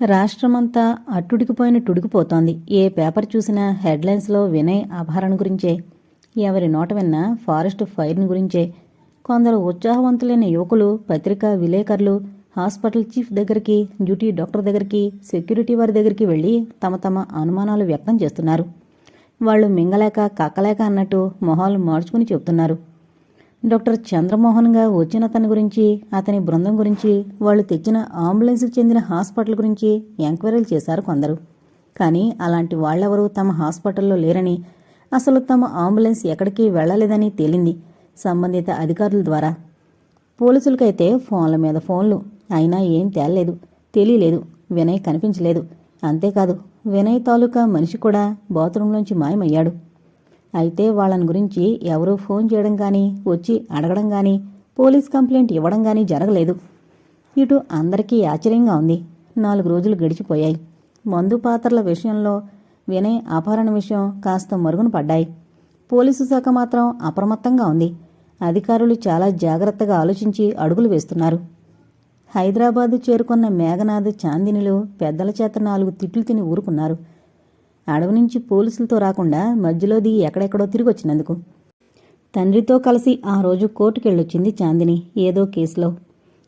రాష్ట్రమంతా అట్టుడికిపోయిన టుడికిపోతోంది. ఏ పేపర్ చూసినా హెడ్లైన్స్లో వినయ్ అపహరణ గురించే. ఎవరి నోట విన్నా ఫారెస్ట్ ఫైర్ని గురించే. కొందరు ఉత్సాహవంతులైన యువకులు పత్రికా విలేకరులు హాస్పిటల్ చీఫ్ దగ్గరికి డ్యూటీ డాక్టర్ దగ్గరికి సెక్యూరిటీ వారి దగ్గరికి వెళ్ళి తమ తమ అనుమానాలు వ్యక్తం చేస్తున్నారు. వాళ్ళు మింగలేక కక్కలేక అన్నట్టు మొహాలు మార్చుకుని చెబుతున్నారు. డాక్టర్ చంద్రమోహన్గా వచ్చిన అతని గురించి అతని బృందం గురించి వాళ్ళు తెచ్చిన అంబులెన్స్కి చెందిన హాస్పిటల్ గురించి ఎంక్వైరీలు చేశారు కొందరు. కానీ అలాంటి వాళ్ళెవరూ తమ హాస్పిటల్లో లేరని అసలు తమ అంబులెన్స్ ఎక్కడికి వెళ్ళలేదని తేలింది సంబంధిత అధికారుల ద్వారా. పోలీసులకైతే ఫోన్ల మీద ఫోన్లు. అయినా ఏం తేలలేదు తెలియలేదు వినయ్ కనిపించలేదు. అంతేకాదు వినయ్ తాలూకా మనిషి కూడా బాత్రూంలోంచి మాయమయ్యాడు. అయితే వాళ్ళని గురించి ఎవరూ ఫోన్ చేయడం కానీ వచ్చి అడగడం కానీ పోలీస్ కంప్లైంట్ ఇవ్వడం కానీ జరగలేదు. ఇటు అందరికీ ఆశ్చర్యంగా ఉంది. నాలుగు రోజులు గడిచిపోయాయి. మందు పాత్రల విషయంలో వినయ్ అపహరణ విషయం కాస్త మరుగున పడ్డాయి. పోలీసు శాఖ మాత్రం అప్రమత్తంగా ఉంది. అధికారులు చాలా జాగ్రత్తగా ఆలోచించి అడుగులు వేస్తున్నారు. హైదరాబాదు చేరుకున్న మేఘనాథ్ చాందినిలు పెద్దల చేత నాలుగు తిట్లు తిని ఊరుకున్నారు. అడవి నుంచి పోలీసులతో రాకుండా మధ్యలో దిగి ఎక్కడెక్కడో తిరిగి వచ్చినందుకు తండ్రితో కలిసి ఆ రోజు కోర్టుకెళ్ళొచ్చింది చాందిని ఏదో కేసులో.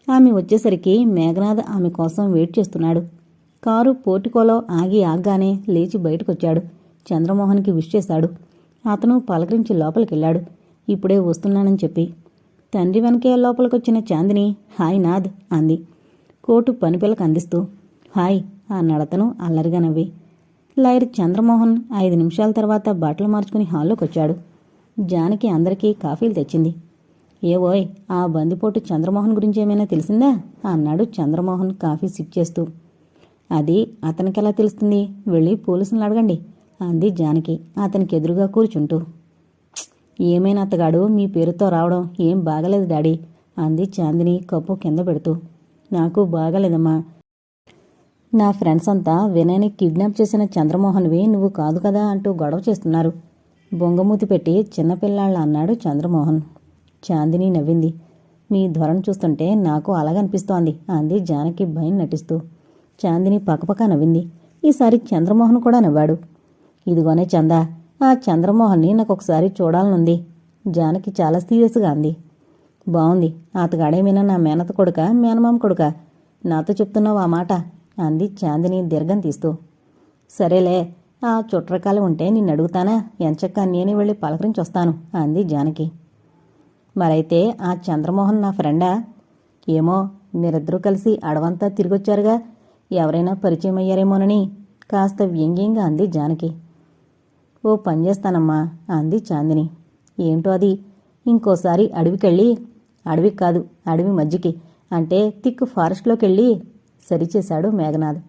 ఆమె వచ్చేసరికి మేఘనాథ్ ఆమె కోసం వెయిట్ చేస్తున్నాడు. కారు పోర్టికోలో ఆగి ఆగ్గానే లేచి బయటకొచ్చాడు. చంద్రమోహన్కి విష్ చేశాడు. అతను పలకరించి లోపలికెళ్ళాడు. ఇప్పుడే వస్తున్నానని చెప్పి. తండ్రి వెనకే లోపలికొచ్చిన చాందిని హాయ్ నాథ్ అంది. కోటు పనిపిల్లకు అందిస్తూ హాయ్ అన్నాడతను అల్లరిగా నవ్వి. లాయర్ చంద్రమోహన్ ఐదు నిమిషాల తర్వాత బట్టలు మార్చుకుని హాల్లోకి వచ్చాడు జానకి అందరికీ కాఫీలు తెచ్చింది. ఏవోయ్ ఆ బందిపోటు చంద్రమోహన్ గురించి ఏమైనా తెలిసిందా? అన్నాడు చంద్రమోహన్ కాఫీ సిప్ చేస్తూ. అది అతనికెలా తెలుస్తుంది? వెళ్ళి పోలీసులను అడగండి అంది జానకి అతనికి ఎదురుగా కూర్చుంటూ. ఏమైనా అత్తగాడు మీ పేరుతో రావడం ఏం బాగలేదు డాడీ అంది చాందిని కప్పు కింద పెడుతూ. నాకు బాగలేదమ్మా నా ఫ్రెండ్స్ అంతా వినయ్ని కిడ్నాప్ చేసిన చంద్రమోహన్వి నువ్వు కాదు కదా అంటూ గొడవ చేస్తున్నారు. బొంగమూతి పెట్టి చిన్నపిల్లాళ్ళ అన్నాడు చంద్రమోహన్. చాందిని నవ్వింది. మీ ధోరణి చూస్తుంటే నాకు అలాగనిపిస్తోంది అంది జానకి భయం నటిస్తూ. చాందిని పక్కపక్క నవ్వింది. ఈసారి చంద్రమోహన్ కూడా నవ్వాడు. ఇదిగోనే చందా ఆ చంద్రమోహన్ని నాకు ఒకసారి చూడాలనుంది. జానకి చాలా సీరియస్గా అంది. బావుంది అతగాడేమైనా నా మేనత కొడుక మేనమామ కొడుక? నాతో చెప్తున్నావు ఆ మాట. అంది చాందిని దీర్ఘం తీస్తూ. సరేలే ఆ చుట్రకాలు ఉంటే నిన్ను అడుగుతానా ఎంచక్క నేనే వెళ్ళి పలకరించి వస్తాను అంది జానకి. మరైతే ఆ చంద్రమోహన్ నా ఫ్రెండా? ఏమో మీరిద్దరూ కలిసి అడవంతా తిరిగొచ్చారుగా. ఎవరైనా పరిచయం అయ్యారేమోనని కాస్త వ్యంగ్యంగా అంది జానకి. ఓ పని చేస్తానమ్మా అంది చాందిని. ఏంటో అది? ఇంకోసారి అడవికెళ్ళి అడవి కాదు అడవి మధ్యకి అంటే థిక్ ఫారెస్ట్లోకి వెళ్ళి సరిచేశాడు మేఘనాథ్.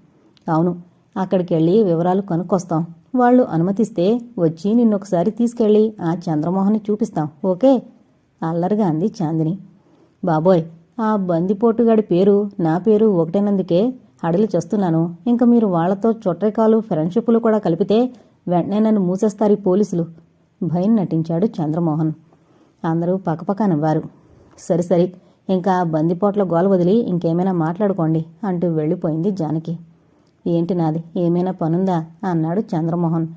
అవును అక్కడికి వెళ్ళి వివరాలు కనుక్కొస్తాం. వాళ్ళు అనుమతిస్తే వచ్చి నిన్నొకసారి తీసుకెళ్ళి ఆ చంద్రమోహన్ని చూపిస్తాం ఓకే? అల్లరిగా అంది చాందిని. బాబోయ్ ఆ బందిపోటుగాడి పేరు నా పేరు ఒకటేనందుకే అడలి చేస్తున్నాను. ఇంకా మీరు వాళ్ళతో చొట్రేకాలు ఫ్రెండ్షిప్లు కూడా కలిపితే వెంటనే నన్ను మూసేస్తారు ఈ పోలీసులు భయం నటించాడు చంద్రమోహన్. అందరూ పక్కపక్క నవ్వారు. సరి సరే ఇంకా బందిపోట్ల గోల వదిలి ఇంకేమైనా మాట్లాడుకోండి అంటూ వెళ్ళిపోయింది జానకి. ఏంటి నాది ఏమైనా పనుందా? అన్నాడు చంద్రమోహన్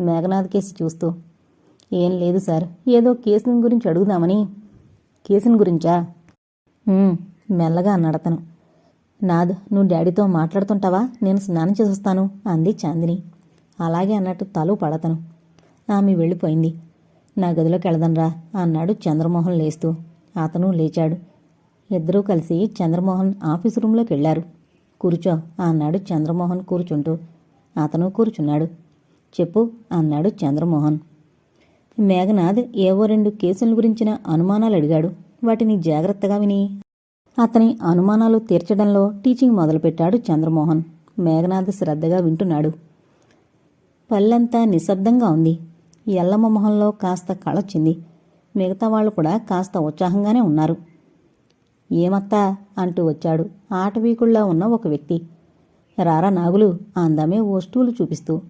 మేఘనాథ్ కేసు చూస్తూ. ఏం లేదు సార్ ఏదో కేసుని గురించి అడుగుదామని. కేసుని గురించా? మెల్లగా అన్నాడతను నాద్ నువ్వు డాడీతో మాట్లాడుతుంటావా? నేను స్నానం చేసొస్తాను అంది చాందిని. అలాగే అన్నట్టు తలు పడతను. ఆమె వెళ్ళిపోయింది. నా గదిలోకి వెళదనరా అన్నాడు చంద్రమోహన్ లేస్తూ. అతను లేచాడు. ఇద్దరూ కలిసి చంద్రమోహన్ ఆఫీసు రూంలోకి వెళ్ళారు కూర్చో అన్నాడు చంద్రమోహన్ కూర్చుంటూ. అతను కూర్చున్నాడు. చెప్పు అన్నాడు చంద్రమోహన్. మేఘనాథ్ ఏవో రెండు కేసుల గురించిన అనుమానాలు అడిగాడు. వాటిని జాగ్రత్తగా విని. అతని అనుమానాలు తీర్చడంలో టీచింగ్ మొదలుపెట్టాడు చంద్రమోహన్. మేఘనాథ్ శ్రద్ధగా వింటున్నాడు. పల్లెంతా నిశ్శబ్దంగా ఉంది. ఎల్లమ్మ మొహంలో కాస్త కళొచ్చింది మిగతా వాళ్ళు కూడా కాస్త ఉత్సాహంగానే ఉన్నారు. ఏమత్తా? అంటూ వచ్చాడు ఆటవీకుల్లా ఉన్న ఒక వ్యక్తి. రారా నాగులు అందమే ఓ స్టూలు చూపిస్తూ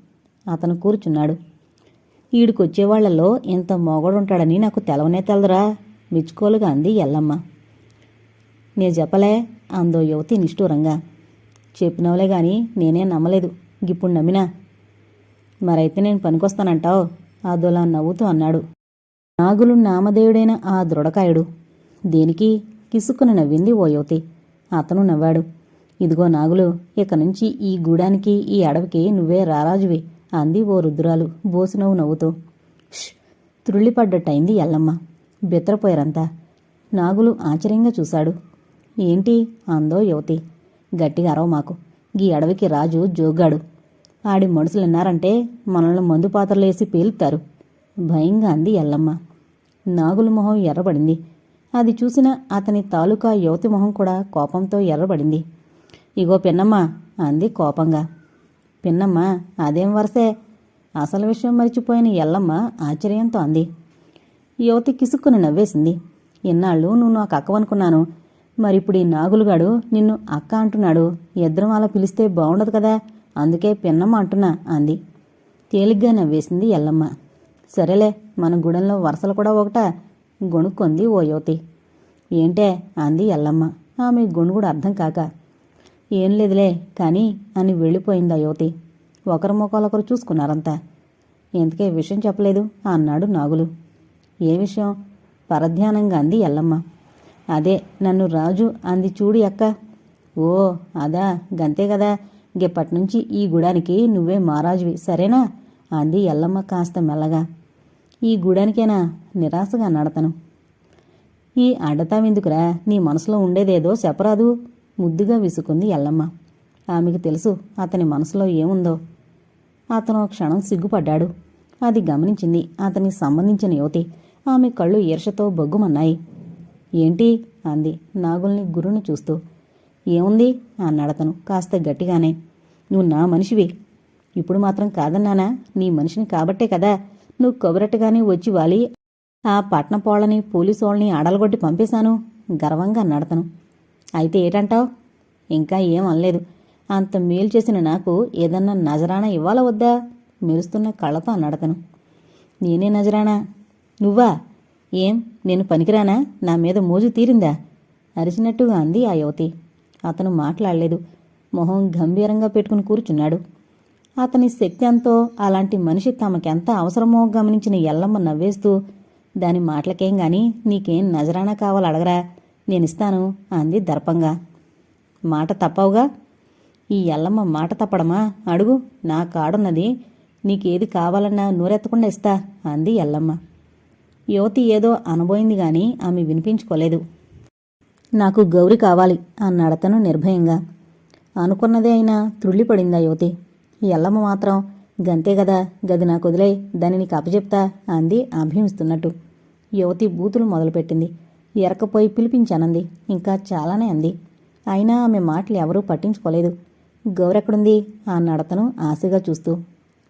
అతను కూర్చున్నాడు. ఈడికొచ్చేవాళ్ళలో ఇంత మొగడుంటాడని నాకు తెలవనే తెలదురా మెచ్చుకోలుగా అంది ఎల్లమ్మ. నే చెప్పలే అందో యువతి నిష్ఠూరంగా. చెప్పినవలే గాని నేనే నమ్మలేదు ఇప్పుడు నమ్మినా? మరైతే నేను పనికొస్తానంటావు? అదోలా నవ్వుతూ అన్నాడు. నాగులు నామదేవుడైన ఆ దృఢకాయుడు. దేనికి? కిసుక్కున నవ్వింది ఓ యువతి. అతను నవ్వాడు. ఇదిగో నాగులు ఇక నుంచి ఈ గూడానికి ఈ అడవికి నువ్వే రారాజువి అంది ఓ రుద్రాలు బోసినవ్వు నవ్వుతూ. ష్ త్రుళ్ళిపడ్డట్టయింది ఎల్లమ్మ. బెత్తరపోయారంతా నాగులు ఆశ్చర్యంగా చూశాడు. ఏంటి? అందో యువతి. గట్టిగా అరవ మాకు. గీ అడవికి రాజు జోగాడు ఆడి మనుషులున్నారంటే మనల్ని మందు పాత్రలేసి పేలుతారు. భయంగా అంది ఎల్లమ్మ. నాగుల మొహం ఎర్రబడింది. అది చూసిన అతని తాలూకా యువతి మొహం కూడా కోపంతో ఎర్రబడింది. ఇగో పిన్నమ్మ అంది కోపంగా. పిన్నమ్మ అదేం వరసే? అసలు విషయం మరిచిపోయిన ఎల్లమ్మ ఆశ్చర్యంతో అంది. యువతి కిసుక్కుని నవ్వేసింది. ఇన్నాళ్ళు నువ్వు నాకు అక్కవనుకున్నాను. మరిప్పుడు ఈ నాగులుగాడు నిన్ను అక్క అంటున్నాడు. ఇద్దరం అలా పిలిస్తే బాగుండదు కదా? అందుకే పిన్నమ్మ అంటున్నా అంది. తేలిగ్గా నవ్వేసింది ఎల్లమ్మ. సరేలే మన గుడంలో వరసలు కూడా ఒకటా. గొణుక్కుంది ఓ యువతి. ఏంటే? అంది ఎల్లమ్మ. ఆమె గొణుగుడు అర్థం కాక. ఏం లేదులే కానీ అని వెళ్ళిపోయింది ఆ యువతి. ఒకరి ముఖాలొకరు చూసుకున్నారంతా. ఎందుకే విషయం చెప్పలేదు? అన్నాడు నాగులు. ఏ విషయం? పరధ్యానంగా అంది ఎల్లమ్మ. అదే నన్ను రాజు అంది చూడు అక్క. ఓ అదా గంతే కదా. గిప్పటి నుంచి ఈ గుడానికి నువ్వే మహారాజువి సరేనా? అంది ఎల్లమ్మ కాస్త మెల్లగా. ఈ గుడానికేనా నిరాశగా నడతను. ఈ అడ్డతావెందుకురా నీ మనసులో ఉండేదేదో చెప్పరాదు. ముద్దుగా విసుకుంది ఎల్లమ్మ. ఆమెకు తెలుసు అతని మనసులో ఏముందో. అతను క్షణం సిగ్గుపడ్డాడు. అది గమనించింది అతనికి సంబంధించిన యువతి. ఆమె కళ్ళు ఈర్షతో బొగ్గుమన్నాయి. ఏంటి? అంది నాగుల్ని గురుని చూస్తూ. ఏముంది? అన్నాడతను కాస్త గట్టిగానే. నువ్వు నా మనిషివి. ఇప్పుడు మాత్రం కాదన్నానా? నీ మనిషిని కాబట్టే కదా. నువ్వు కొబరట్టుగానే వచ్చి వాలి. ఆ పట్నపోళ్ళని పోలీసు వాళ్ళని అడలగొట్టి పంపేశాను. గర్వంగా నడతను. అయితే ఏటంటావు? ఇంకా ఏం అనలేదు. అంత మేలు చేసిన నాకు ఏదన్నా నజరానా ఇవ్వాలా వద్దా? మెరుస్తున్న కళ్ళతో నడతను. నేనే నజరానా? నువ్వా? ఏం? నేను పనికిరానా? నా మీద మోజు తీరిందా? అరిచినట్టుగా అంది ఆ యువతి. అతను మాట్లాడలేదు. మొహం గంభీరంగా పెట్టుకుని కూర్చున్నాడు. అతని శక్తి అలాంటి మనిషి తమకెంత అవసరమో గమనించిన ఎల్లమ్మ నవ్వేస్తూ దాని మాటలకేం గాని నీకేం నజరానా కావాలి అడగరా నేనిస్తాను అంది దర్పంగా. మాట తప్పవుగా? ఈ ఎల్లమ్మ మాట తప్పడమా? అడుగు నా కాడున్నది నీకేది కావాలన్నా నూరెత్తకుండా ఇస్తా అంది ఎల్లమ్మ. యువతి ఏదో అనబోయింది గాని ఆమె వినిపించుకోలేదు. నాకు గౌరి కావాలి అన్నాడతను నిర్భయంగా. అనుకున్నదే అయినా త్రుళ్ళిపడిందా యువతి. ఎల్లమ్మ మాత్రం గంతే కదా గది నాకు వదిలే దాన్ని నీకు అప్పచెప్తా అంది అభిమిస్తున్నట్టు యువతి బూతులు మొదలుపెట్టింది. ఎరకపోయి పిలిపించానంది. ఇంకా చాలానే అంది. అయినా ఆమె మాటలు ఎవరూ పట్టించుకోలేదు. గౌరెక్కడుంది? అన్నాడతను ఆశగా చూస్తూ.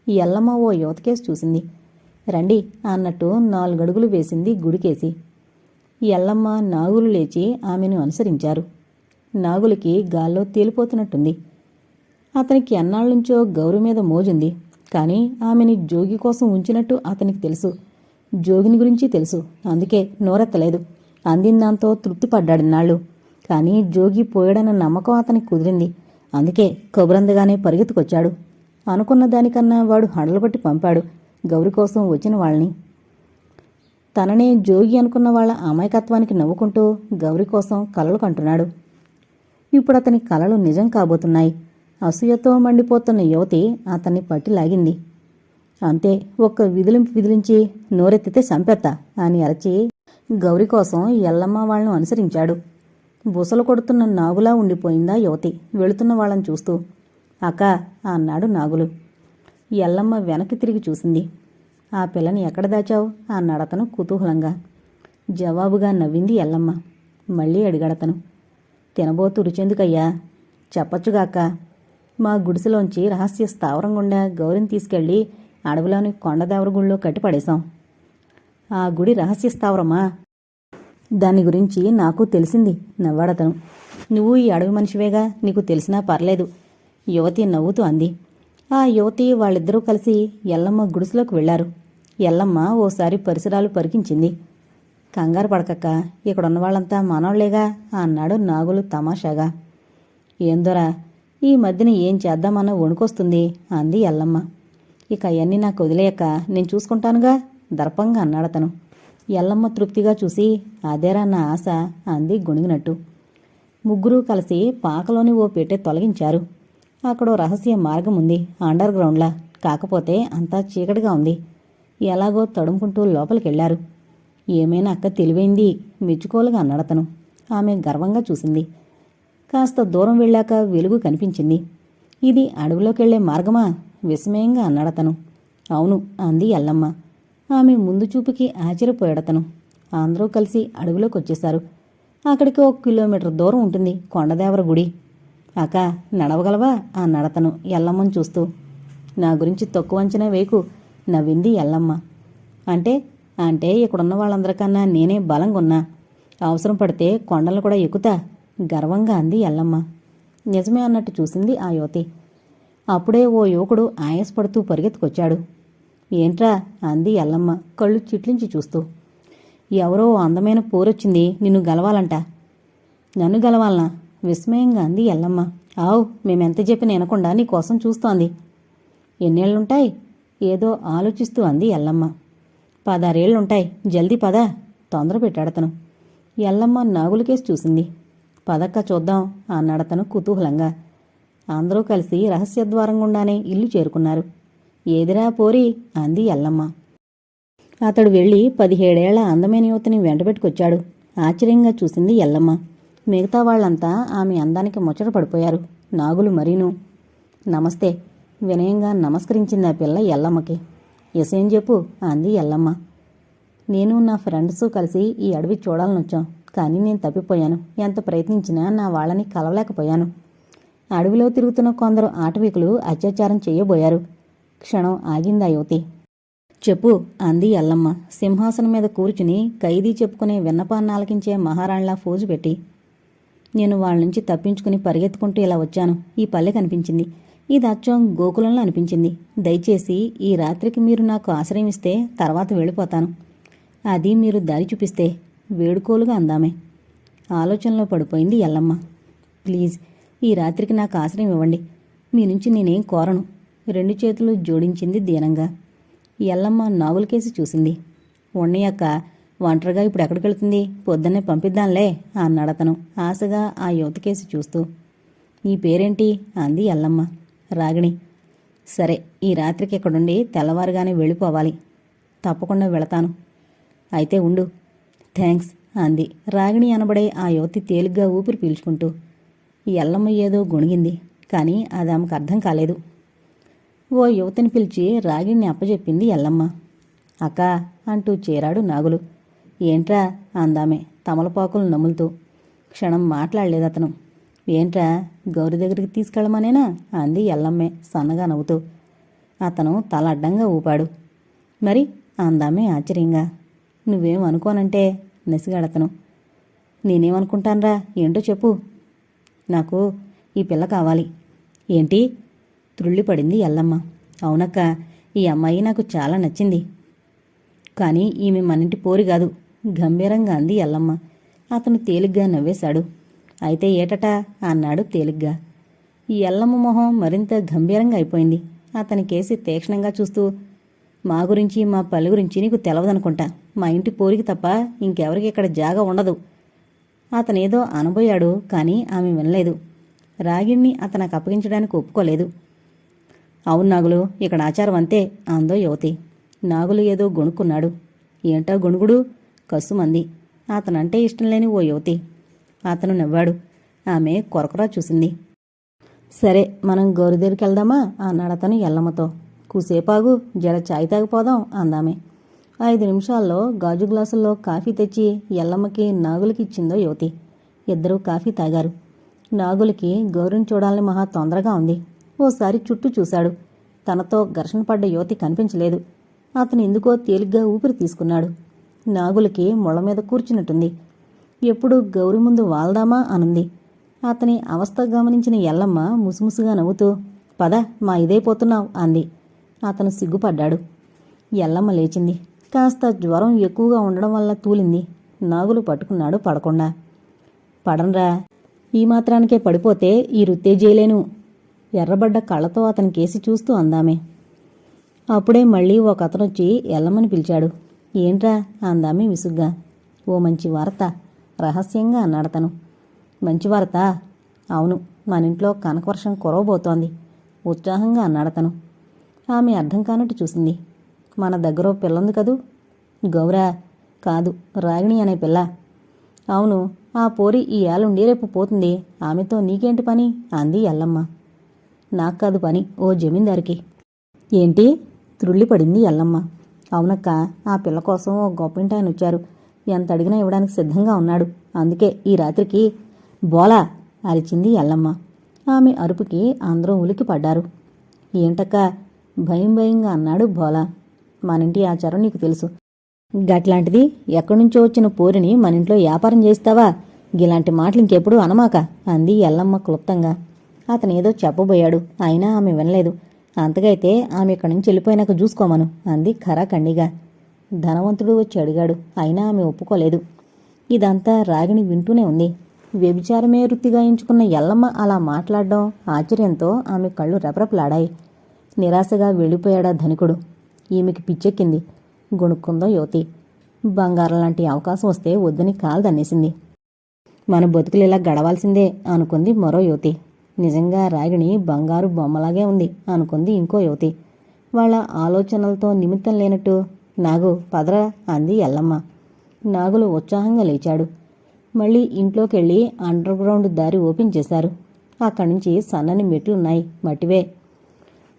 ఈ ఎల్లమ్మ ఓ యువతకేసి చూసింది. రండి అన్నట్టు నాలుగడుగులు వేసింది గుడికేసి. ఎల్లమ్మ నాగులు లేచి ఆమెను అనుసరించారు. నాగులకి గాల్లో తేలిపోతున్నట్టుంది. అతనికి ఎన్నాళ్ళనుంచో గౌరి మీద మోజుంది. కానీ ఆమెని జోగి కోసం ఉంచినట్టు అతనికి తెలుసు. జోగిని గురించి తెలుసు. అందుకే నోరెత్తలేదు. అందిందాంతో తృప్తిపడ్డాడినాళ్ళు కానీ జోగి పోయాడన్న నమ్మకం అతనికి కుదిరింది. అందుకే కబురందగానే పరిగెత్తుకొచ్చాడు. అనుకున్న దానికన్నా వాడు హడలబట్టి పంపాడు గౌరి కోసం వచ్చిన వాళ్ళని. తననే జోగి అనుకున్న వాళ్ళ అమాయకత్వానికి నవ్వుకుంటూ గౌరి కోసం కలలు కంటున్నాడు. ఇప్పుడు అతని కలలు నిజం కాబోతున్నాయి. అసూయతో మండిపోతున్న యువతి అతన్ని పట్టి లాగింది అంతే ఒక్క విదిలింపు విదిలించి నోరెత్తితే సంపెత్తా అని అరచి గౌరి కోసం ఎల్లమ్మ వాళ్ళను అనుసరించాడు. బుసలు కొడుతున్న నాగులా ఉండిపోయిందా యువతి వెళుతున్న వాళ్ళని చూస్తూ. అక్క అన్నాడు నాగులు. ఎల్లమ్మ వెనక్కి తిరిగి చూసింది. ఆ పిల్లని ఎక్కడ దాచావు? అన్నాడతను కుతూహలంగా. జవాబుగా నవ్వింది ఎల్లమ్మ. మళ్ళీ అడిగాడతను తినబోతు రుచెందుకయ్యా. చెప్పచ్చుగాక మా గుడిసెలోంచి రహస్య స్థావరం గుండా గౌరిని తీసుకెళ్ళి అడవిలోని కొండదేవరగుళ్ళో కట్టిపడేశాం. ఆ గుడి రహస్య స్థావరమా? దాని గురించి నాకు తెలిసింది నవ్వాడతను. నువ్వు ఈ అడవి మనిషివేగా? నీకు తెలిసినా పర్లేదు. యువతి నవ్వుతూ అంది. ఆ యువతి వాళ్ళిద్దరూ కలిసి ఎల్లమ్మ గుడిసెలోకి వెళ్ళారు ఎల్లమ్మ ఓసారి పరిసరాలు పరికించింది. కంగారు పడకక్క ఇక్కడున్న వాళ్ళంతా మనోళ్ళేగా? అన్నాడు నాగులు తమాషాగా. ఏందోరా ఈ మధ్యన ఏం చేద్దామన్నా వణుకొస్తుంది అంది ఎల్లమ్మ. ఇక అవన్నీ నాకు వదిలేయక నేను చూసుకుంటానుగా దర్పంగా అన్నాడతను ఎల్లమ్మ తృప్తిగా చూసి అదేరా నా ఆశ అంది గొణిగినట్టు. ముగ్గురూ కలిసి పాకలోని ఓ పెట్టె తొలగించారు. అక్కడో రహస్య మార్గం ఉంది అండర్ గ్రౌండ్లా. కాకపోతే అంతా చీకటిగా ఉంది. ఎలాగో తడుముకుంటూ లోపలికెళ్ళారు. ఏమైనా అక్క తెలివైంది మెచ్చుకోలుగా అన్నాడతను. ఆమె గర్వంగా చూసింది. కాస్త దూరం వెళ్ళాక వెలుగు కనిపించింది. ఇది అడవిలోకెళ్ళే మార్గమా? విస్మయంగా అన్నాడతను అవును అంది ఎల్లమ్మ. ఆమె ముందు చూపుకి ఆశ్చర్యపోయాడతను. అందరూ కలిసి అడవిలోకి వచ్చేశారు అక్కడికి ఒక కిలోమీటర్ దూరం ఉంటుంది కొండదేవర గుడి. అక్క నడవగలవా? అన్నాడతను ఎల్లమ్మను చూస్తూ. నా గురించి తక్కువ అంచనా వేకు నవ్వింది ఎల్లమ్మ. అంటే అంటే ఇక్కడున్న వాళ్ళందరికన్నా నేనే బలంగా ఉన్నా అవసరం పడితే కొండలు కూడా ఎక్కుతా. గర్వంగా అంది ఎల్లమ్మ. నిజమే అన్నట్టు చూసింది ఆ యువతి. అప్పుడే ఓ యువకుడు ఆయాసపడుతూ పరిగెత్తుకొచ్చాడు. ఏంట్రా అంది ఎల్లమ్మ కళ్ళు చిట్లించి చూస్తూ. ఎవరో ఓ అందమైన పోరొచ్చింది నిన్ను గలవాలంట. నన్ను గలవాలనా? విస్మయంగా అంది ఎల్లమ్మ. ఆవు మేమెంత చెప్పిన వినకుండా నీకోసం చూస్తోంది. ఎన్నేళ్ళుంటాయి ఏదో ఆలోచిస్తూ అంది ఎల్లమ్మ. పదారేళ్ళుంటాయి జల్దీ పద. తొందర పెట్టాడతను ఎల్లమ్మ నాగులకేసి చూసింది. పదక్క చూద్దాం అన్నాడతను కుతూహలంగా. అందరూ కలిసి రహస్యద్వారం గుండానే ఇల్లు చేరుకున్నారు. ఏదిరా పోరి? అంది ఎల్లమ్మ. అతడు వెళ్ళి పదిహేడేళ్ళ అందమైన యువతిని వెంటబెట్టుకొచ్చాడు. ఆశ్చర్యంగా చూసింది ఎల్లమ్మ. మిగతా వాళ్ళంతా ఆమె అందానికి ముచ్చట పడిపోయారు. నాగులు మరీను. నమస్తే. వినయంగా నమస్కరించింది ఆ పిల్ల ఎల్లమ్మకి. ఎసేం చెప్పు? అంది ఎల్లమ్మ. నేను నా ఫ్రెండ్స్ కలిసి ఈ అడవి చూడాలనొచ్చాం. కానీ నేను తప్పిపోయాను. ఎంత ప్రయత్నించినా నా వాళ్ళని కలవలేకపోయాను. అడవిలో తిరుగుతున్న కొందరు ఆటవికులు అత్యాచారం చేయబోయారు. క్షణం ఆగిందా యువతి? చెప్పు అంది ఎల్లమ్మ. సింహాసనం మీద కూర్చుని ఖైదీ చెప్పుకునే విన్నపాన్ని ఆలకించే మహారాణిలా ఫోజు పెట్టి. నేను వాళ్ళ నుంచి తప్పించుకుని పరిగెత్తుకుంటూ ఇలా వచ్చాను. ఈ పల్లె కనిపించింది. ఇది అచ్చం గోకులంలో అనిపించింది. దయచేసి ఈ రాత్రికి మీరు నాకు ఆశ్రయం ఇస్తే తర్వాత వెళ్ళిపోతాను. అది మీరు దారి చూపిస్తే వేడుకోలుగా అందామే. ఆలోచనలో పడిపోయింది ఎల్లమ్మ. ప్లీజ్ ఈ రాత్రికి నాకు ఆశ్రయం ఇవ్వండి. మీ నుంచి నేనేం కోరను? రెండు చేతులు జోడించింది దీనంగా. ఎల్లమ్మ నాగులకేసి చూసింది. ఉన్నయ్యక్క ఒంటరిగా ఇప్పుడు ఎక్కడికి వెళ్తుంది? పొద్దున్నే పంపిద్దాంలే అన్నాడతను ఆశగా ఆ యువతకేసి చూస్తూ. నీ పేరేంటి? అంది ఎల్లమ్మ. రాగిణి. సరే ఈ రాత్రికి ఇక్కడుండి తెల్లవారుగానే వెళ్ళిపోవాలి. తప్పకుండా వెళతాను. అయితే ఉండు థ్యాంక్స్ అంది. రాగిణి అనబడే ఆ యువతి తేలిగ్గా ఊపిరి పీల్చుకుంటూ ఎల్లమ్మ ఏదో గొణిగింది కానీ అది ఆమెకు అర్థం కాలేదు. ఓ యువతిని పిలిచి రాగిణిని అప్పచెప్పింది ఎల్లమ్మ. అక్క అంటూ చేరాడు నాగులు. ఏంట్రా అందామే తమలపాకులు నములుతూ. క్షణం మాట్లాడలేదు అతను ఏంట్రా గౌరి దగ్గరికి తీసుకెళ్ళమనేనా? అంది ఎల్లమ్మే సన్నగా నవ్వుతూ. అతను తల అడ్డంగా ఊపాడు. మరి అందామే ఆశ్చర్యంగా. నువ్వేం అనుకోనంటే నెసిగాడతను. నేనేమనుకుంటాన్రా? ఏంటో చెప్పు. నాకు ఈ పిల్ల కావాలి. ఏంటి? త్రుళ్ళిపడింది ఎల్లమ్మ. అవునక్క ఈ అమ్మాయి నాకు చాలా నచ్చింది. కానీ ఈమె మనింటి పోరి కాదు. గంభీరంగా అంది ఎల్లమ్మ. అతను తేలిగ్గా నవ్వేశాడు. అయితే ఏటట? అన్నాడు తేలిగ్గా. ఈ ఎల్లమ్మ మొహం మరింత గంభీరంగా అయిపోయింది. అతని కేసి తీక్షణంగా చూస్తూ మా గురించి మా పల్లె గురించి నీకు తెలవదనుకుంటా. మా ఇంటి పోరికి తప్ప ఇంకెవరికి ఇక్కడ జాగా ఉండదు. అతనేదో అనబోయాడు కానీ ఆమె వినలేదు. రాగిణ్ణి అతనికి అప్పగించడానికి ఒప్పుకోలేదు. అవును నాగులు ఇక్కడ ఆచారం అంతే అందో యువతి. నాగులు ఏదో గొణుక్కున్నాడు. ఏంటా గొణుగుడు? కసుమంది అతనంటే ఇష్టం లేని ఓ యువతి. అతను నవ్వాడు. ఆమె కొరకొరా చూసింది. సరే మనం గౌరి దగ్గరికి వెళ్దామా అన్నాడు అతను ఎల్లమ్మతో. కూసేపాగు జర చాయ్ తాగిపోదాం అందామే. ఐదు నిమిషాల్లో గాజు గ్లాసుల్లో కాఫీ తెచ్చి ఎల్లమ్మకి నాగులకి ఇచ్చిందో యువతి. ఇద్దరూ కాఫీ తాగారు. నాగులకి గౌరిని చూడాలని మహా తొందరగా ఉంది. ఓసారి చుట్టూ చూశాడు. తనతో ఘర్షణ పడ్డ యువతి కనిపించలేదు. అతను ఎందుకో తేలిగ్గా ఊపిరి తీసుకున్నాడు. నాగులకి ముళ్ళ మీద కూర్చున్నట్టుంది. ఎప్పుడు గౌరి ముందు వాల్దామా అనుంది. అతని అవస్థ గమనించిన ఎల్లమ్మ ముసుముసుగా నవ్వుతూ పద మా ఇదైపోతున్నావు అంది. అతను సిగ్గుపడ్డాడు. ఎల్లమ్మ లేచింది. కాస్త జ్వరం ఎక్కువగా ఉండడం వల్ల తూలింది. నాగులు పట్టుకున్నాడు పడకుండా. పడనరా ఈ మాత్రానికే పడిపోతే ఈ వృత్తే చేయలేను ఎర్రబడ్డ కళ్ళతో అతని కేసి చూస్తూ అందామే. అప్పుడే మళ్ళీ ఒక అతనొచ్చి ఎల్లమని పిలిచాడు. ఏంట్రా? అందామే విసుగ్గా. ఓ మంచి వార్త. రహస్యంగా అన్నాడతను మంచి వార్త? అవును మన ఇంట్లో కనకవర్షం కురవబోతోంది. ఉత్సాహంగా అన్నాడతను ఆమె అర్థం కానట్టు చూసింది. మన దగ్గర పిల్లంది కదూ? గౌరా కాదు రాగిణి అనే పిల్ల. అవును ఆ పోరి ఈ ఏళ్ళుండి రేపు పోతుంది. ఆమెతో నీకేంటి పని? అంది ఎల్లమ్మ. నాకు కాదు పని ఓ జమీందారికి. ఏంటి? త్రుళ్ళిపడింది ఎల్లమ్మ. అవునక్క ఆ పిల్ల కోసం ఓ గొప్పింటి ఆయన వచ్చారు. ఎంత అడిగినా ఇవ్వడానికి సిద్ధంగా ఉన్నాడు. అందుకే ఈ రాత్రికి బోలా అరిచింది ఎల్లమ్మ. ఆమె అరుపుకి అందరూ ఉలికి పడ్డారు ఏంటక్క? భయం భయంగా అన్నాడు బోలా. మనింటి ఆచారం నీకు తెలుసు. గట్లాంటిది ఎక్కడినుంచో వచ్చిన పోరిని మన ఇంట్లో వ్యాపారం చేస్తావా గిలాంటి మాటలు ఇంకెప్పుడు అనమాక అంది ఎల్లమ్మ క్లుప్తంగా. అతనేదో చెప్పబోయాడు అయినా ఆమె వినలేదు. అంతగైతే ఆమె ఇక్కడి నుంచి వెళ్ళిపోయినాక చూసుకోమను అంది ఖరాఖండిగా ధనవంతుడు వచ్చి అడిగాడు అయినా ఆమె ఒప్పుకోలేదు. ఇదంతా రాగిణి వింటూనే ఉంది. వ్యభిచారమే వృత్తిగా ఎంచుకున్న ఎల్లమ్మ అలా మాట్లాడడం ఆశ్చర్యంతో ఆమె కళ్ళు రెపరెపలాడాయి. నిరాశగా వెళ్ళిపోయాడా ధనికుడు. ఈమెకి పిచ్చెక్కింది. గొణుక్కుందో యువతి. బంగారం లాంటి అవకాశం వస్తే వద్దని కాలు దన్నేసింది మన బతుకులు ఇలా గడవాల్సిందే అనుకుంది మరో యువతి. నిజంగా రాగిణి బంగారు బొమ్మలాగే ఉంది అనుకుంది ఇంకో యువతి. వాళ్ళ ఆలోచనలతో నిమిత్తం లేనట్టు నాగు పదరా అంది ఎల్లమ్మ. నాగులు ఉత్సాహంగా లేచాడు. మళ్ళీ ఇంట్లోకెళ్ళి అండర్ గ్రౌండ్ దారి ఓపెన్ చేశారు. అక్కడి నుంచి సన్నని మెట్లున్నాయి మట్టివే.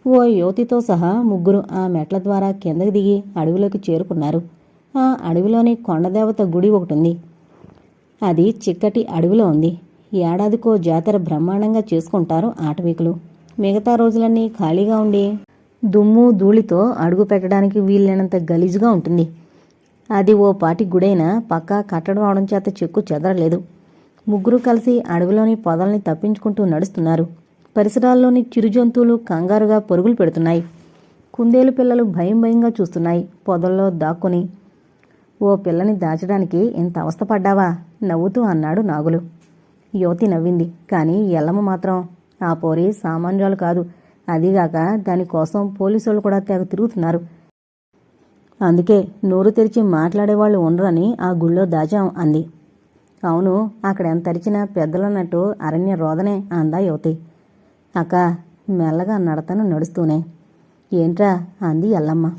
ఓ యువతితో సహా ముగ్గురు ఆ మెట్ల ద్వారా కిందకి దిగి అడవిలోకి చేరుకున్నారు. ఆ అడవిలోని కొండదేవత గుడి ఒకటి ఉంది అది చిక్కటి అడవిలో ఉంది. ఏడాదికో జాతర బ్రహ్మాండంగా చేసుకుంటారు ఆటవికులు. మిగతా రోజులన్నీ ఖాళీగా ఉండి దుమ్ము ధూళితో అడుగు పెట్టడానికి వీలైనంత గలీజుగా ఉంటుంది. అది ఓ పాటి గుడైనా పక్కా కట్టడం అవడం చేత చెక్కు చెదరలేదు. ముగ్గురు కలిసి అడవిలోని పొదల్ని తప్పించుకుంటూ నడుస్తున్నారు. పరిసరాల్లోని చిరు జంతువులు కంగారుగా పరుగులు పెడుతున్నాయి. కుందేలు పిల్లలు భయం భయంగా చూస్తున్నాయి. పొదల్లో దాక్కుని ఓ పిల్లని దాచడానికి ఇంత అవస్థపడ్డావా నవ్వుతూ అన్నాడు నాగులు. యువతి నవ్వింది. కానీ ఎల్లమ్మ మాత్రం ఆ పోరి సామాన్యులు కాదు. అదిగాక దానికోసం పోలీసులు కూడా తెగ తిరుగుతున్నారు. అందుకే నోరు తెరిచి మాట్లాడేవాళ్ళు ఉండరని ఆ గుళ్ళో దాచాం అంది. అవును అక్కడ ఎంత అరిచినా పెద్దలన్నట్టు అరణ్య రోదనే అందా యువతి. అక్క మెల్లగా నడతను నడుస్తూనే. ఏంట్రా అంది ఎల్లమ్మ.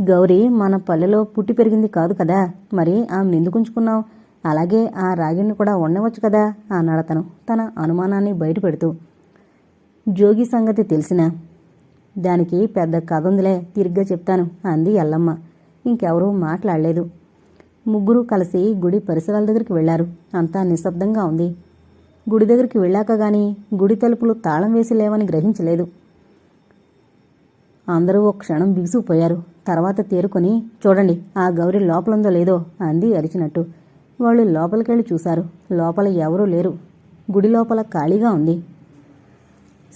గౌరీ మన పల్లెలో పుట్టి పెరిగింది కాదు కదా. మరి ఆమె ఎందుకుంచుకున్నావు అలాగే ఆ రాగిణ్ణి కూడా ఉండవచ్చు కదా అన్నాడతను తన అనుమానాన్ని బయటపెడుతూ. జోగి సంగతి తెలిసినా. దానికి పెద్ద కథ ఉందిలే తిరిగ్గా చెప్తాను అంది ఎల్లమ్మ. ఇంకెవరూ మాట్లాడలేదు. ముగ్గురు కలిసి గుడి పరిసరాల దగ్గరికి వెళ్ళారు. అంతా నిశ్శబ్దంగా ఉంది. గుడి దగ్గరికి వెళ్ళాక గాని గుడి తలుపులు తాళం వేసి లేవని గ్రహించలేదు. అందరూ ఒక క్షణం బిగుసుకుపోయారు. తర్వాత తేరుకొని చూడండి ఆ గౌరి లోపలుందో లేదో అంది అరిచినట్టు. వాళ్ళు లోపలికెళ్ళి చూశారు. లోపల ఎవరూ లేరు. గుడి లోపల ఖాళీగా ఉంది.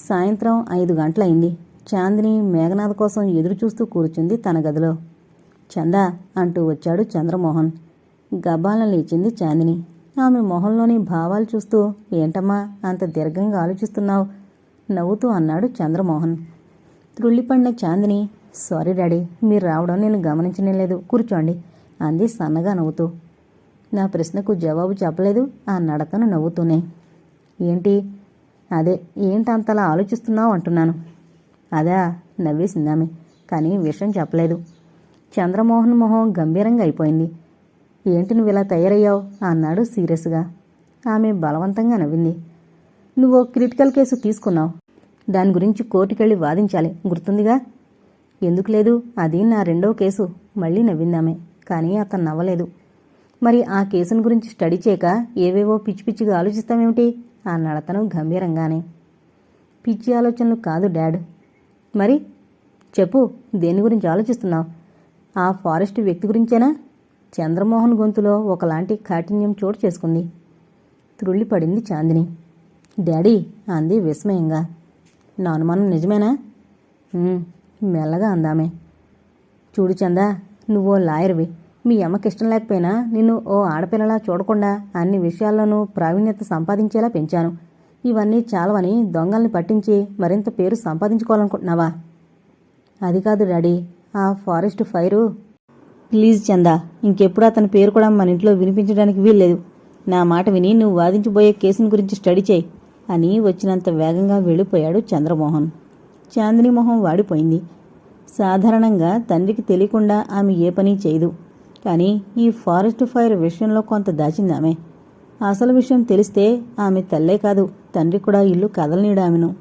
సాయంత్రం ఐదు గంటలైంది. చాందిని మేఘనాథ్ కోసం ఎదురు చూస్తూ కూర్చుంది తన గదిలో. చందా అంటూ వచ్చాడు చంద్రమోహన్. గబ్బాలను లేచింది చాందిని. ఆమె మొహంలోని భావాలు చూస్తూ ఏంటమ్మా అంత దీర్ఘంగా ఆలోచిస్తున్నావు? నవ్వుతూ అన్నాడు చంద్రమోహన్. త్రుళ్ళిపడిన చాందిని సారీ డాడీ మీరు రావడం నేను గమనించనే లేదు. కూర్చోండి అంది సన్నగా నవ్వుతూ. నా ప్రశ్నకు జవాబు చెప్పలేదు ఆ నడకను నవ్వుతూనే. ఏంటి? అదే ఏంటంతలా ఆలోచిస్తున్నావు? అంటున్నాను. అదా నవ్వేసిందామె కానీ విషయం చెప్పలేదు. చంద్రమోహన్ మొహం గంభీరంగా అయిపోయింది. ఏంటి నువ్వు ఇలా తయారయ్యావు? అన్నాడు సీరియస్గా. ఆమె బలవంతంగా నవ్వింది. నువ్వు క్రిటికల్ కేసు తీసుకున్నావు. దాని గురించి కోర్టుకెళ్ళి వాదించాలి. గుర్తుందిగా? ఎందుకు లేదు? అది నా రెండో కేసు. మళ్ళీ నవ్విందామె. కానీ అతను నవ్వలేదు. మరి ఆ కేసును గురించి స్టడీ చేయక ఏవేవో పిచ్చి పిచ్చిగా ఆలోచిస్తామేమిటి అన్నాడు అతను గంభీరంగానే. పిచ్చి ఆలోచనలు కాదు డాడ్. మరి చెప్పు దేని గురించి ఆలోచిస్తున్నావు? ఆ ఫారెస్ట్ వ్యక్తి గురించేనా? చంద్రమోహన్ గొంతులో ఒకలాంటి కాఠిన్యం చోటు చేసుకుంది. త్రుళ్ళిపడింది చాందిని. డాడీ అంది విస్మయంగా. నా అనుమానం నిజమేనా? మెల్లగా అందామే. చూడు చందా నువ్వో లాయర్వి. మీ అమ్మకి ఇష్టం లేకపోయినా నిన్ను ఓ ఆడపిల్లలా చూడకుండా అన్ని విషయాల్లోనూ ప్రావీణ్యత సంపాదించేలా పెంచాను. ఇవన్నీ చాలవని దొంగల్ని పట్టించి మరింత పేరు సంపాదించుకోవాలనుకుంటున్నావా? అది కాదు డాడీ ఆ ఫారెస్ట్ ఫైరు ప్లీజ్ చందా ఇంకెప్పుడు అతని పేరు కూడా మన ఇంట్లో వినిపించడానికి వీల్లేదు. నా మాట విని నువ్వు వాదించబోయే కేసుని గురించి స్టడీ చేయి అని వచ్చినంత వేగంగా వెళ్ళిపోయాడు చంద్రమోహన్. చాందిని మొహం వాడిపోయింది. సాధారణంగా తండ్రికి తెలియకుండా ఆమె ఏ పని చేయదు. కానీ ఈ ఫారెస్ట్ ఫైర్ విషయంలో కొంత దాచింది ఆమె. అసలు విషయం తెలిస్తే ఆమె తల్లే కాదు తండ్రి కూడా ఇల్లు కదలనీడు ఆమెను.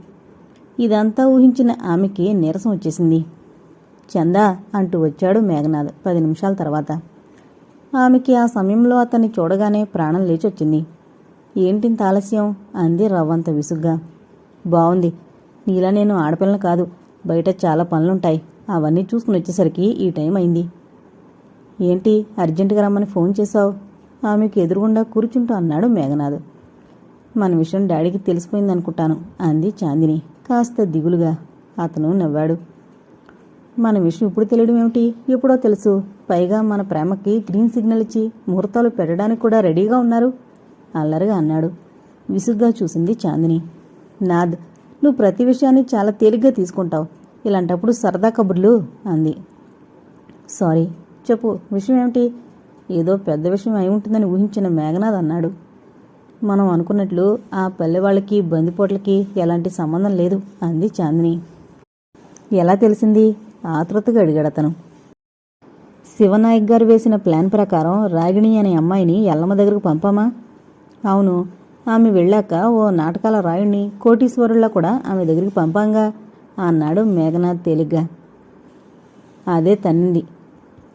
ఇదంతా ఊహించిన ఆమెకి నీరసం వచ్చేసింది. చందా అంటూ వచ్చాడు మేఘనాథ్ పది నిమిషాల తర్వాత. ఆమెకి ఆ సమయంలో అతన్ని చూడగానే ప్రాణం లేచొచ్చింది. ఏంటింత ఆలస్యం? అంది రవ్వంత విసుగ్గా. బావుంది. నీలా నేను ఆడపిల్లని కాదు. బయట చాలా పనులుంటాయి. అవన్నీ చూసుకుని వచ్చేసరికి ఈ టైం అయింది. ఏంటి? అర్జెంటుగా రమ్మని ఫోన్ చేశావు? ఆమెకు ఎదురుగుండా కూర్చుంటూ అన్నాడు మేఘనాథ్. మన విషయం డాడీకి తెలిసిపోయిందనుకుంటాను అంది చాందిని. కాస్త దిగులుగా. అతను నవ్వాడు. మన విషయం ఇప్పుడు తెలియడం ఏమిటి? ఎప్పుడో తెలుసు. పైగా మన ప్రేమకి గ్రీన్ సిగ్నల్ ఇచ్చి ముహూర్తాలు పెట్టడానికి కూడా రెడీగా ఉన్నారు. అల్లరిగా అన్నాడు. విసుగ్గా చూసింది చాందిని. నాద్ నువ్వు ప్రతి విషయాన్ని చాలా తేలిగ్గా తీసుకుంటావు. ఇలాంటప్పుడు సరదా కబుర్లు అంది. సారీ చెప్పు విషయం ఏమిటి? ఏదో పెద్ద విషయం అయి ఉంటుందని ఊహించిన మేఘనాథ్ అన్నాడు. మనం అనుకున్నట్లు ఆ పల్లె వాళ్ళకి బందిపోట్లకి ఎలాంటి సంబంధం లేదు అంది చాందిని. ఎలా తెలిసింది? ఆతృతగా అడిగాడతను శివనాయక్ గారు వేసిన ప్లాన్ ప్రకారం రాగిణి అనే అమ్మాయిని ఎల్లమ్మ దగ్గరకు పంపామా? అవును. ఆమె వెళ్ళాక ఓ నాటకాల రాయుణ్ణి కోటీశ్వరుల్లా కూడా ఆమె దగ్గరికి పంపాంగా. అన్నాడు మేఘనాథ్ తేలిగ్గా. అదే తన్నింది.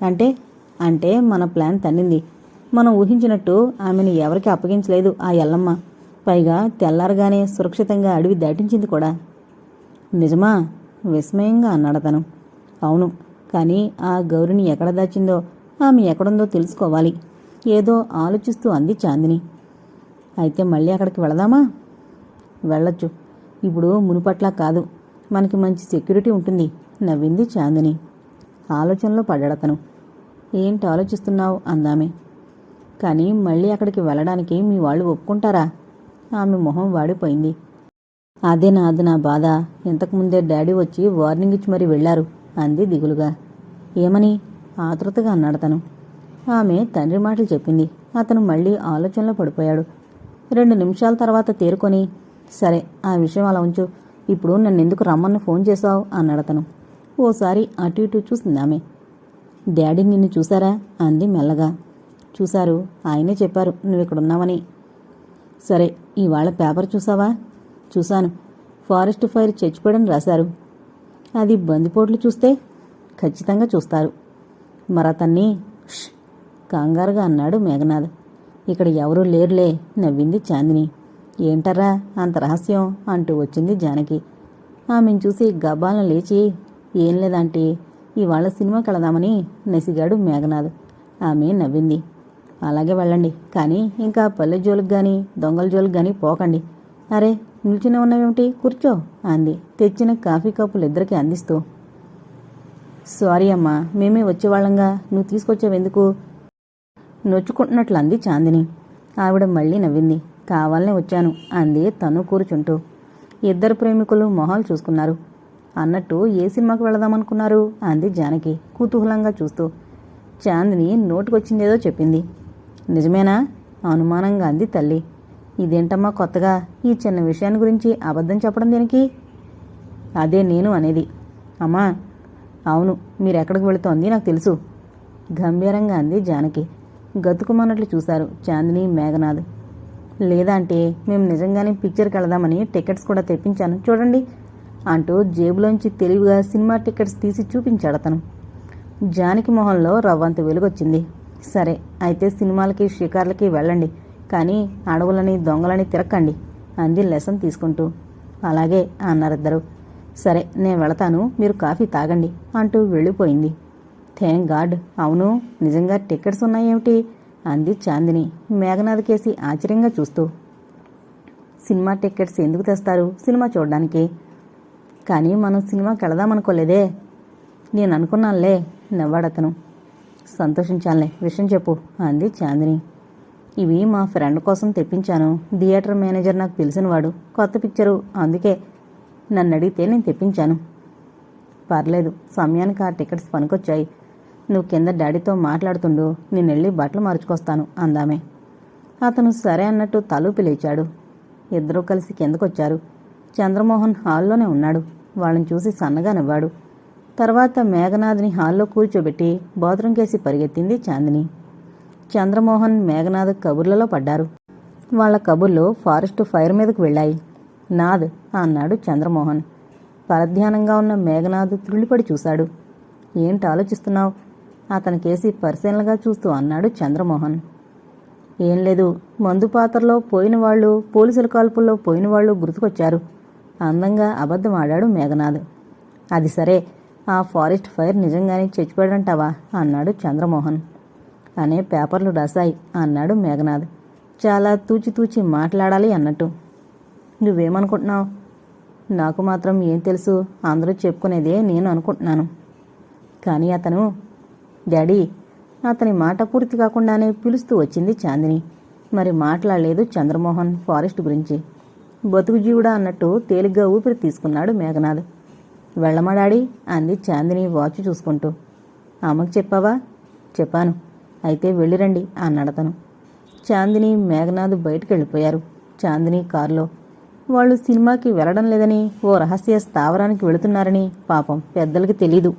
అంటే? అంటే మన ప్లాన్ తన్నింది. మనం ఊహించినట్టు ఆమెను ఎవరికి అప్పగించలేదు ఆ ఎల్లమ్మ. పైగా తెల్లారగానే సురక్షితంగా అడవి దాటించింది కూడా. నిజమా? విస్మయంగా అన్నాడు తను అవును. కానీ ఆ గౌరిని ఎక్కడ దాచిందో ఆమె ఎక్కడుందో తెలుసుకోవాలి. ఏదో ఆలోచిస్తూ అంది చాందిని. అయితే మళ్ళీ అక్కడికి వెళదామా? వెళ్ళొచ్చు. ఇప్పుడు మునుపట్లా కాదు. మనకి మంచి సెక్యూరిటీ ఉంటుంది నవ్వింది చాందిని. ఆలోచనలో పడ్డాడతను ఏంటి ఆలోచిస్తున్నావు? అందామె. కానీ మళ్ళీ అక్కడికి వెళ్ళడానికి మీ వాళ్ళు ఒప్పుకుంటారా? ఆమె మొహం వాడిపోయింది. అదే నాది నా బాధ? ఇంతకుముందే డాడీ వచ్చి వార్నింగ్ ఇచ్చి మరీ వెళ్ళారు అంది దిగులుగా. ఏమని? ఆతృతగా అన్నాడు తను ఆమె తండ్రి మాటలు చెప్పింది. అతను మళ్ళీ ఆలోచనలో పడిపోయాడు. రెండు నిమిషాల తర్వాత తేరుకొని సరే ఆ విషయం అలా ఉంచు. ఇప్పుడు నన్ను ఎందుకు రమ్మని ఫోన్ చేశావు? అన్నాడు అతను ఓసారి అటు ఇటు చూసింది ఆమె. డాడీ నిన్ను చూసారా అంది మెల్లగా. చూశారు. ఆయనే చెప్పారు నువ్వు ఇక్కడ ఉన్నావని సరే ఇవాళ పేపర్ చూసావా చూశాను. ఫారెస్ట్ ఫైర్ చచ్చిపోయాడని రాశారు. అది బందిపోట్లు చూస్తే ఖచ్చితంగా చూస్తారు. మరతన్ని కంగారుగా అన్నాడు మేఘనాథ్. ఇక్కడ ఎవరూ లేరులే నవ్వింది చాందిని. ఏంటరా అంత రహస్యం అంటూ వచ్చింది జానకి. ఆమెను చూసి గబాలను లేచి ఏం లేదంటే ఇవాళ సినిమా కలదామని నసిగాడు మేఘనాథ్. ఆమె నవ్వింది. అలాగే వెళ్ళండి కానీ ఇంకా పల్లె జోలికి కానీ దొంగల జోలికి కానీ పోకండి. అరే నిల్చునే ఉన్నావేమిటి? కూర్చో అంది. తెచ్చిన కాఫీ కప్పులు ఇద్దరికి అందిస్తూ. సారీ అమ్మా మేమే వచ్చేవాళ్ళంగా. నువ్వు తీసుకొచ్చావెందుకు? నొచ్చుకుంటున్నట్లు అంది చాందిని. ఆవిడ మళ్ళీ నవ్వింది. కావాలనే వచ్చాను అంది తను కూర్చుంటూ. ఇద్దరు ప్రేమికులు మొహాలు చూసుకున్నారు. అన్నట్టు ఏ సినిమాకి వెళదామనుకున్నారు? అంది జానకి కుతూహలంగా చూస్తూ. చాందిని నోటికొచ్చిందేదో చెప్పింది. నిజమేనా? అనుమానంగా అంది తల్లి. ఇదేంటమ్మా కొత్తగా? ఈ చిన్న విషయాన్ని గురించి అబద్ధం చెప్పడం దీనికి? అదే నేను అనేది. అమ్మా అవును మీరు ఎక్కడికి వెళుతోంది నాకు తెలుసు. గంభీరంగా అంది జానకి. గతుకుమన్నట్లు చూశారు చాందిని మేఘనాథ్. లేదా అంటే మేము నిజంగానే పిక్చర్కి వెళదామని టికెట్స్ కూడా తెప్పించాను చూడండి అంటూ జేబులోంచి తెలివిగా సినిమా టికెట్స్ తీసి చూపించాడు అతను. జానకి మొహంలో రవ్వంత వెలుగొచ్చింది. సరే అయితే సినిమాలకి షికార్లకి వెళ్ళండి. కానీ అడవులని దొంగలని తిరక్కండి. అంది లెసన్ తీసుకుంటూ. అలాగే అన్నారిద్దరు. సరే నేను వెళతాను. మీరు కాఫీ తాగండి అంటూ వెళ్ళిపోయింది. Thank God. అవును నిజంగా టికెట్స్ ఉన్నాయేమిటి? అంది చాందిని మేఘనాథ్ కేసి ఆశ్చర్యంగా చూస్తూ. సినిమా టికెట్స్ ఎందుకు తెస్తారు సినిమా చూడడానికి? కానీ మనం సినిమాకి వెళదామనుకోలేదే. నేను అనుకున్నానులే నవ్వాడతను. సంతోషించాలే విషయం చెప్పు అంది చాందిని. ఇవి మా ఫ్రెండ్ కోసం తెప్పించాను. థియేటర్ మేనేజర్ నాకు తెలిసినవాడు. కొత్త పిక్చరు. అందుకే నన్ను అడిగితే నేను తెప్పించాను. పర్లేదు. సమయానికి ఆ టికెట్స్ పనికొచ్చాయి. నువ్వు కింద డాడీతో మాట్లాడుతుండు. నేను వెళ్ళి బట్టలు మార్చుకొస్తాను అందామే. అతను సరే అన్నట్టు తలూపి లేచాడు. ఇద్దరూ కలిసి కిందకొచ్చారు. చంద్రమోహన్ హాల్లోనే ఉన్నాడు. వాళ్ళని చూసి సన్నగా నవ్వాడు. తర్వాత మేఘనాథ్ని హాల్లో కూర్చోబెట్టి బాత్రూంకేసి పరిగెత్తింది చాందిని. చంద్రమోహన్ మేఘనాథ్ కబుర్లలో పడ్డారు. వాళ్ళ కబుర్లు ఫారెస్ట్ ఫైర్ మీదకు వెళ్ళాయి. నాద్ అన్నాడు చంద్రమోహన్. పరధ్యానంగా ఉన్న మేఘనాథ్ త్రుళ్ళిపడి చూశాడు. ఏంటి ఆలోచిస్తున్నావు? అతని కేసి పరిశీలనగా చూస్తూ అన్నాడు చంద్రమోహన్. ఏం లేదు మందు పాత్రలో పోయిన వాళ్ళు పోలీసుల కాల్పుల్లో పోయిన వాళ్ళు గుర్తుకొచ్చారు. అందంగా అబద్ధం ఆడాడు మేఘనాథ్. అది సరే ఆ ఫారెస్ట్ ఫైర్ నిజంగానే చచ్చిపోయాడంటావా? అన్నాడు చంద్రమోహన్. అనే పేపర్లు రాశాయి అన్నాడు మేఘనాథ్. చాలా తూచితూచి మాట్లాడాలి అన్నట్టు. నువ్వేమనుకుంటున్నావు? నాకు మాత్రం ఏం తెలుసు. అందరూ చెప్పుకునేదే నేను అనుకుంటున్నాను. కానీ అతను డాడీ అతని మాట పూర్తి కాకుండానే పిలుస్తూ వచ్చింది చాందిని. మరి మాట్లాడలేదు చంద్రమోహన్ ఫారెస్ట్ గురించి. బతుకు జీవుడా అన్నట్టు తేలిగ్గా ఊపిరి తీసుకున్నాడు మేఘనాథ్. వెళ్ళమడాడి అంది చాందిని వాచ్ చూసుకుంటూ. అమ్మకు చెప్పావా? చెప్పాను. అయితే వెళ్ళిరండి అన్నాడతను. చాందిని మేఘనాథ్ బయటికి వెళ్ళిపోయారు చాందిని కారులో వాళ్ళు సినిమాకి వెళ్ళడం లేదని ఓ రహస్య స్థావరానికి వెళుతున్నారని పాపం పెద్దలకి తెలీదు.